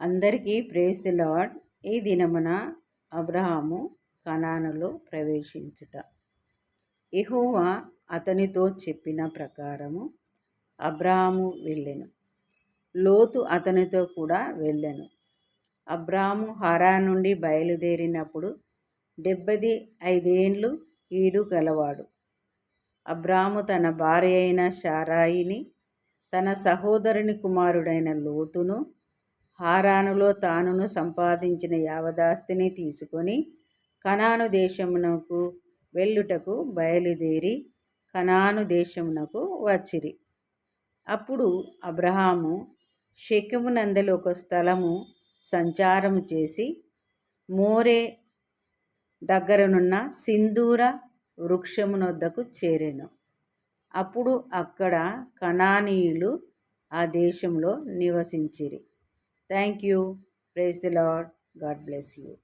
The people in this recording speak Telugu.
అందరికీ ప్రేస్ ది లాడ్ ఈ దినమున అబ్రహాము కనానులో ప్రవేశించుట. ఇహోవా అతనితో చెప్పిన ప్రకారము అబ్రాహాము వెళ్ళెను. లోతు అతనితో కూడా వెళ్ళెను. అబ్రాహాము హరా నుండి బయలుదేరినప్పుడు డెబ్బది ఐదేండ్లు ఈడు గలవాడు. అబ్రాము తన భార్య అయిన షారాయిని తన సహోదరుని కుమారుడైన లోతును హారానులో తానును సంపాదించిన యావదాస్తిని తీసుకొని కనాను దేశమునకు వెళ్ళుటకు బయలుదేరి కనాను దేశమునకు వచ్చిరి. అప్పుడు అబ్రహాము షెకెమునందలి ఒక స్థలము సంచారము చేసి మోరే దగ్గరనున్న సింధూర వృక్షమునొద్దకు చేరెను. అప్పుడు అక్కడ కనానీయులు ఆ దేశంలో నివసించిరి. Thank you. Praise the Lord. God bless you.